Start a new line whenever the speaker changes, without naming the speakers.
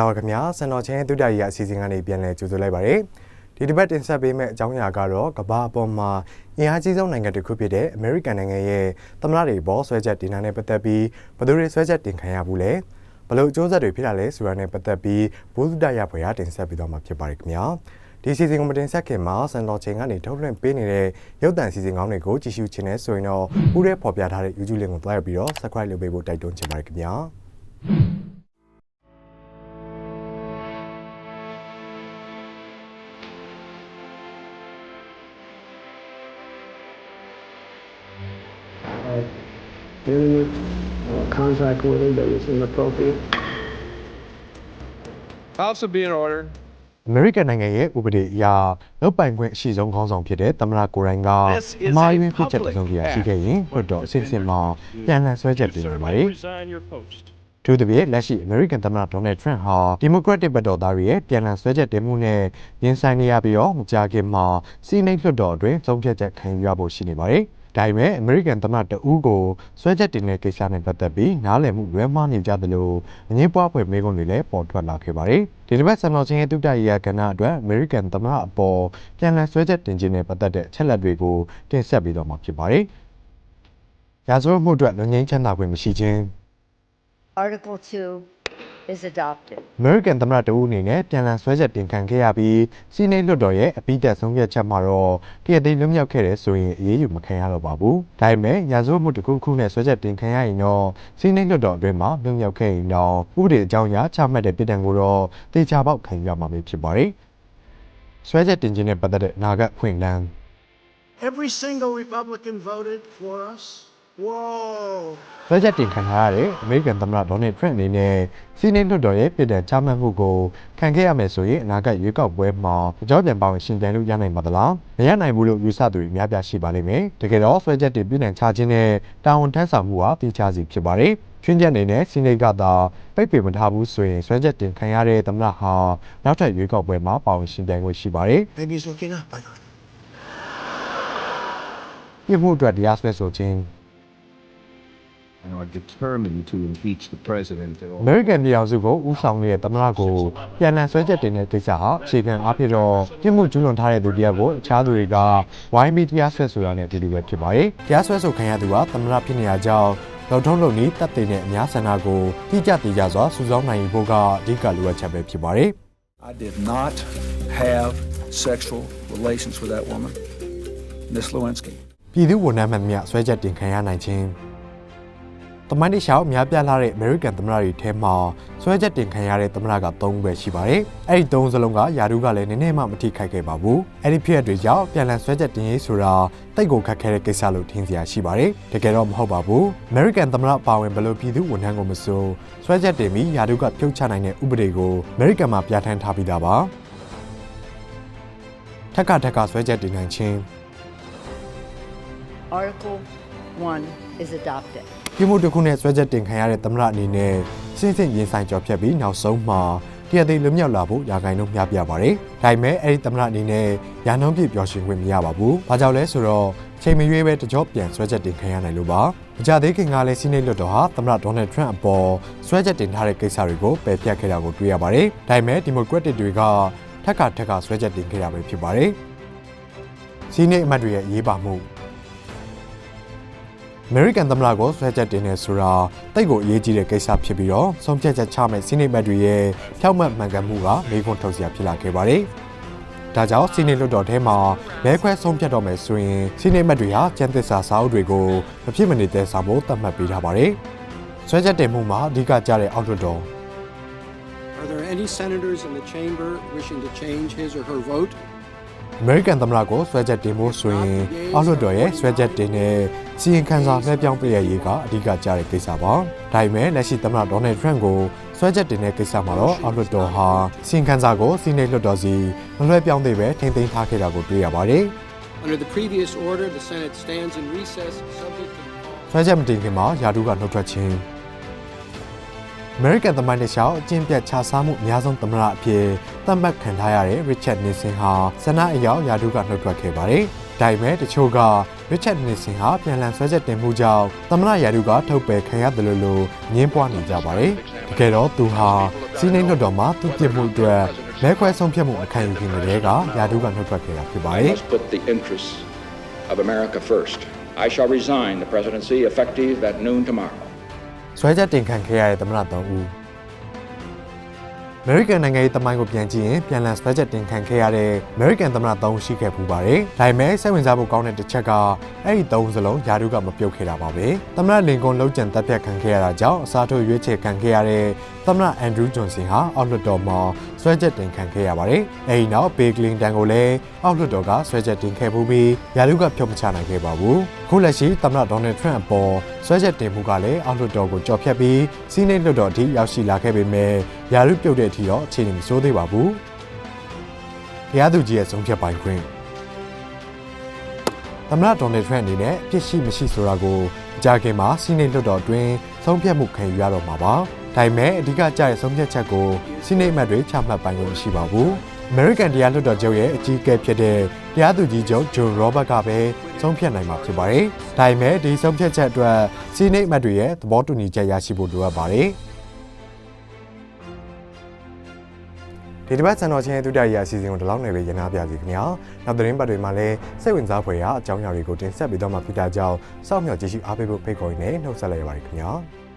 ္ဂလာပါခင်ဗျာစံတော်ချင်းတုဒ္ဒရာအစီအစဉ်ကနေပြန်လည်ကြိုဆိုလိုက်ပါရစေဒီတစ်ပတ်တင်ဆက်ပေးမယ့်အကြောင်းအရာကတော့ကမ္ဘာအပေါ်မှာအင်အားကြီးဆုံးနိုင်ငံတစ်ခုဖြစ်တဲ့အမေရိကန်နိုင်ငံရဲ့သမ္မတတွေပေါ်ဆွဲချက်တင်တာနဲ့ပတ်သက်ပြီးဘယ်သူတွေဆွဲချက်တင်ခံရဘူးလဲဘယ်လိုအကျိုးဆက်တွေဖြစ်လာလဲဆိုတာနဲ့ပတ်သက်ပြီးဘုဒ္ဓရဖွယ်ရတင်ဆက်ပေးတော့မှာဖြစ်ပါတယ်ခင်ဗျာဒီစီစဉ်ကိုမတင်ဆက်ခင်မှာစံတော်ချိန်ကနေထုတ်လွှင့်ပေးနေတဲ့ရုပ်သံစီစဉ်ကောင်းတွေကိုကြည့်ရှုခြင်းနဲ့ဆိုရင်တော့ဥရဲဖော်ပြထားတဲ့ YouTube link ကိုတွားရပြီးတော့ subscribe လုပ်ပေးဖို့တိုက်တွန်းချင်ပါတယ်ခင်ဗျာ
dealing with uh, contact with him that was inappropriate.
House will be in order.
အမေရိကန်နိုင်ငံရဲ့ဥပဒေအရလုပ်ပိုင်ခွင့်အရှိဆုံးခေါင်းဆောင်ဖြစ်တဲ့သမ္မတကိုယ်တိုင်က
This is
အမှား
a
ယွင်းဖြစ်ချက်တစ်စုံတရာရှိခဲ့ရင်ဘတ်တော်အစစ်အစစ်မှာပြန်လည်ဆွဲချက်တင်နေပါတယ်
resign your post.
။သူတပြည့်လက်ရှိအမေရိကန်သမ္မတဒေါ်နယ်ထရန့်ဟာဒီမိုကရက်တစ်ဘတ်တော်သားတွေရဲ့ပြန်လည်ဆွဲချက်တင်မှုနဲ့ရင်ဆိုင်နေရပြီးတော့မကြာခင်မှာစီးနိတ်လွှတ်တော်အတွင်းဆုံးဖြတ်ချက်ခံယူရဖို့ရှိနေပါတယ်။ ဒါပေမဲ့အမေရိကန်သမ္မတတဦးကိုဆွဲချက်တင်တဲ့ကိစ္စနဲ့ပတ်သက်ပြီးနားလည်မှုလွဲမှားနေကြသလိုအငင်းပွားဖွယ်မေးခွန်းတွေလည်းပေါ်ထွက်လာခဲ့ပါတယ်။ဒီတစ်ပတ်ဆန်တော်ချင်းရဲ့တုတ္တရာကဏ္ဍအတွက်အမေရိကန်သမ္မတအပေါ်ပြန်လည်ဆွဲချက်တင်ခြင်းနဲ့ပတ်သက်တဲ့အချက်လက်တွေကိုတင်ဆက်ပေးတော့မှာဖြစ်ပါတယ်။ရာဇဝတ်မှုအတွက်လူငင်းချမ်းသာခွင့်မရှိခြင်း
Article 2 is adopted.
American သမ္မတတဦးအနေနဲ့ပြန်လည်ဆွဲချက်တင်ခံခဲ့ရပြီးစီးနိတ်လွှတ်တော်ရဲ့အပိသက်ဆုံးဖြတ်ချက်မှာတော့တရသိမ်းလွတ်မြောက်ခဲ့တယ်ဆိုရင်အရေးယူမခံရတော့ပါဘူး။ဒါပေမဲ့ရာဇဝတ်မှုတစ်ခုခုနဲ့ဆွဲချက်တင်ခံရရင်တော့စီးနိတ်လွှတ်တော်အတွင်းမှာလွတ်မြောက်ခဲ့ရင်တော့ဥပဒေအကြောင်းအရာချမှတ်တဲ့ပြည်တံကိုတော့တေချာပေါက်ခံရမှာဖြစ်ပါတယ်။ဆွဲချက်တင်ခြင်းနဲ့ပတ်သက်တဲ့နာဂတ်ခွင့်လန်း
Every single Republican voted for us. Whoa.
ဆွဲချက်တင်ခံထားရတဲ့အမေရိကန်သမ္မတဒေါ်နယ်ထရန့်အနေနဲ့စီးနိတ်လွှတ်တော်ရဲ့ပြည်တံချမှတ်မှုကိုခံခဲ့ရမယ်ဆိုရင်အနာဂတ်ရွေးကောက်ပွဲမှာအကြောပြန်ပါဝင်ရှင်ပြိုင်လို့ရနိုင်ပါသလားမရနိုင်ဘူးလို့ယူဆသူတွေအများပြားရှိပါလိမ့်မယ်တကယ်တော့ဆွဲချက်တင်ပြည်တံချခြင်းနဲ့တာဝန်ထမ်းဆောင်မှုဟာတိကျစီဖြစ်ပါတယ်ချွင်းချက်အနေနဲ့စီးနိတ်ကသာပိတ်ပင်မထားဘူးဆိုရင်ဆွဲချက်တင်ခံရတဲ့သမ္မတဟာနောက်ထပ်ရွေးကောက်ပွဲမှာပါဝင်ရှင်ပြိုင်ခွင့်ရှိပါတယ်
Maybe he's looking up. I don't know.
ပြစ်မှုအတွက်တရားစွဲဆိုခြင်း
And are determined to impeach the president.
အမေရိကန်ပြည်အောင်စုကိုဦးဆောင်နေတဲ့သမ္မတကိုပြန်လည်ဆွဲချက်တင်တဲ့ကိစ္စဟာအခြေခံအားဖြင့်တော့ပြစ်မှုကျူးလွန်ထားတဲ့သူတရားကိုအခြားသူတွေကဝိုင်းပြီးတရားစွဲဆိုတာနဲ့အတူတူပဲဖြစ်ပါတယ်။တရားစွဲဆိုခံရသူဟာသမ္မတဖြစ်နေရကြောင်းလောက်ထုံးလုံနီးတပ်သိတဲ့အများဆန္ဒကိုတိကျတည်ကြစွာစုဆောင်းနိုင်ဖို့ကအဓိကလိုအပ်ချက်ပဲဖြစ်ပါတယ်
I did not have sexual relations with that woman, Miss Lewinsky.
။ပြည်သူဝန်ထမ်းမှန်သမျှဆွဲချက်တင်ခံရနိုင်ခြင်း တမိုင်းတစ်လျှောက်အများပြားလာတဲ့ American သမ္မတတွေထဲမှာဆွဲချက်တင်ခံရတဲ့သမ္မတက3ခုပဲရှိပါတယ်။အဲ့ဒီ3စလုံးကယာဒူးကလည်းနည်းနည်းမှမထိခိုက်ခဲ့ပါဘူး။အဲ့ဒီဖြစ်ရပ်တွေကြောင့်ပြန်လည်ဆွဲချက်တင်ရေးဆိုတာတိတ်ကိုခက်ခဲတဲ့ကိစ္စလို့ထင်စရာရှိပါတယ်။တကယ်တော့မဟုတ်ပါဘူး။ American သမ္မတပါဝင်ဘယ်လိုပြည်သူဝန်ထမ်းကိုမဆိုဆွဲချက်တင်ပြီးယာဒူးကပြုတ်ချနိုင်တဲ့ဥပဒေကို American မှာပြဋ္ဌာန်းထားပြီးသားပါ။ထက်ကထက်ကဆွဲချက်တင်နိုင်ခြင်း
Article 1 is adopted.
ပြမှုတစ်ခုနဲ့ဆွဲချက်တင်ခံရတဲ့သမ္မတအနေနဲ့စဉ်စဉ်ရင်ဆိုင်ကြော်ဖြတ်ပြီးနောက်ဆုံးမှာတရားသိမ်းလွတ်မြောက်လာဖို့ယာကိုင်တို့မျှပြပါတယ်။ဒါပေမဲ့အဲ့ဒီသမ္မတအနေနဲ့ရာနှုန်းပြည့်ပျော်ရွှင်ခွင့်မရပါဘူး။ဘာကြောင့်လဲဆိုတော့ချိန်မရွေးပဲတကြောပြန်ဆွဲချက်တင်ခံရနိုင်လို့ပါ။မကြသေးခင်ကလည်းစီးနိတ်လွတ်တော်ဟာသမ္မတဒေါ်နယ်ထရန့်အပေါ်ဆွဲချက်တင်ထားတဲ့ကိစ္စတွေကိုပယ်ဖျက်ခဲ့တာကိုတွေ့ရပါတယ်။ဒါပေမဲ့ဒီမိုကရက်တစ်တွေကထက်ကထက်ကဆွဲချက်တင်ခဲ့တာပဲဖြစ်ပါတယ်။စီးနိတ်အမတ်တွေရဲ့အရေးပါမှု အမေရိကန်သမ္မတကိုဆွဲချက်တင်နေဆိုတာတိတ်ကိုအရေးကြီးတဲ့ကိစ္စဖြစ်ပြီးတော့ဆုံးဖြတ်ချက်ချမဲ့စီးနိတ်ဘက်တွေရဲ့ဖြောက်မှတ်မှန်ကန်မှုကမေးခွန်းထုတ်စရာဖြစ်လာခဲ့ပါတယ်။ဒါကြောင့်စီးနိတ်လွှတ်တော်ထဲမှာမဲခွဲဆုံးဖြတ်တော့မယ်ဆိုရင်စီးနိတ်ဘက်တွေဟာကျန်းသစ္စာစာအုပ်တွေကိုမဖြစ်မနေတဲ့စာဖို့သတ်မှတ်ပေးထားပါတယ်။ဆွဲချက်တင်မှုမှာအဓိကကျတဲ့အောက်လွှတ်တော်
Are there any senators in the chamber wishing to change his or her vote?
အမေရိကန်သမ္မတကိုဆွဲချက်တင်ဖို့ဆိုရင်အောက်လွှတ်တော်ရဲ့ဆွဲချက်တင်တဲ့စီရင်ခံစာလွှဲပြောင်းပေးရရေးကအဓိကကျတဲ့ကိစ္စပါ။ဒါပေမဲ့လက်ရှိသမ္မတဒေါ်နယ်ထရန့်ကိုဆွဲချက်တင်တဲ့ကိစ္စမှာတော့အောက်လွှတ်တော်ဟာစီရင်ခံစာကိုစီနေလွှတ်တော်စီမလွှဲပြောင်းသေးပဲထိမ့်သိမ်းထားခဲ့တာကိုတွေ့ရပါတယ်
Under the previous order, the Senate stands in recess subject to the call.
။ဆွဲချက်မတင်ခင်မှာယာဒူးကနှုတ်ထွက်ခြင်း အမေရိကန်သမ္မတတစ်လျှောက်အကျင့်ပြတ်ခြားစားမှုအများဆုံးသမ္မတအဖြစ်သတ်မှတ်ခံထားရတဲ့ Richard Nixon ဟာဆန္ဒအရောက်ယာဒူးကနှုတ်ထွက်ခဲ့ပါတယ်။ဒါပေမဲ့တချို့ကရစ်ချက်နီဆင်ဟာပြန်လည်ဆွဲချက်တင်မှုကြောင့်သမ္မတရာထူးကထုတ်ပယ်ခံရတယ်လို့လို့ငင်းပွားနေကြပါတယ်။တကယ်တော့သူဟာစီးနှိမ့်လွတ်တော်မှာသူပြစ်မှုအတွက်မဲခွဲဆုံးဖြတ်မှုအခံယူခင်ကတည်းကရာထူးကနှုတ်ထွက်ခဲ့တာဖြစ်ပါတယ်
must put the interests of America first. I shall resign the presidency effective at noon tomorrow.
။ ဆွဲချက်တင်ခံခဲ့ရတဲ့သမ္မတ၃ဦးအမေရိကန်နိုင်ငံရေးတမိုင်းကိုပြန်ကြည့်ရင်ပြန်လည်ဆွဲချက်တင်ခံခဲ့ရတဲ့ American သမ္မတ၃ဦးရှိခဲ့ပူပါတယ်။ဒါပေမဲ့စိတ်ဝင်စားဖို့ကောင်းတဲ့တစ်ချက်ကအဲ့ဒီ၃စလုံးယာတုကမပြုတ်ခဲ့တာပါပဲ။သမ္မတလင်ကွန်လှုပ်ကြံတပ်ဖြတ်ခံခဲ့ရတာကြောင့်အစားထိုးရွေးချယ်ခံခဲ့ရတဲ့ သမ္မတအန်ဒရူးဂျွန်ဆင်ဟာအောက်လွှတ်တော်မှာဆွဲချက်တင်ခံခဲ့ရပါတယ်။အဲဒီနောက်ဘေကလင်တန်ကိုလည်းအောက်လွှတ်တော်ကဆွဲချက်တင်ခဲ့မှုပြီးယာတုကဖြုတ်မချနိုင်ခဲ့ပါဘူး။ခုလက်ရှိသမ္မတဒေါ်နယ်ထရန့်အပေါ်ဆွဲချက်တင်မှုကလည်းအောက်လွှတ်တော်ကိုကြော်ဖြတ်ပြီးစီးနိတ်လွှတ်တော်အထိရောက်ရှိလာခဲ့ပေမဲ့ယာတုပြုတ်တဲ့အထိတော့အခြေအနေမဆိုးသေးပါဘူး။တရားသူကြီးရဲ့ဆုံးဖြတ်ပိုင်ခွင့်သမ္မတဒေါ်နယ်ထရန့်အနေနဲ့အပြစ်ရှိမရှိဆိုတာကိုအကြခင်မှာစီးနိတ်လွှတ်တော်အတွင်းဆုံးဖြတ်မှုခံယူရတော့မှာပါ။ ဒါပေမဲ့အဓိကကျတဲ့ဆုံးဖြတ်ချက်ကိုစီးနိတ်မှတ်တွေချမှတ်ပိုင်ခွင့်မရှိပါဘူး။ American တရားလွှတ်တော်ချုပ်ရဲ့အကြီးအကဲဖြစ်တဲ့တရားသူကြီးချုပ်ဂျွန်ရောဘတ်ကပဲဆုံးဖြတ်နိုင်မှာဖြစ်ပါတယ်။ဒါပေမဲ့ဒီဆုံးဖြတ်ချက်အတွက်စီးနိတ်မှတ်တွေရဲ့သဘောတူညီချက်ရရှိဖို့လိုအပ်ပါတယ်။ဒီတစ်ပတ်စံတော်ချင်းရဲ့ဒုတိယရာအစီအစဉ်ကိုဒီလောက်နေပဲရနာပြစီခင်ဗျာ။နောက်သတင်းပတ်တွေမှာလည်းစိတ်ဝင်စားဖွယ်ရာအကြောင်းအရာတွေကိုတင်ဆက်ပေးတော့မှာဖြစ်တာကြောင့်စောင့်မျှော်ကြည့်ရှုအားပေးဖို့ဖိတ်ခေါ်ရင်းနဲ့နှုတ်ဆက်လိုက်ရပါတယ်ခင်ဗျာ။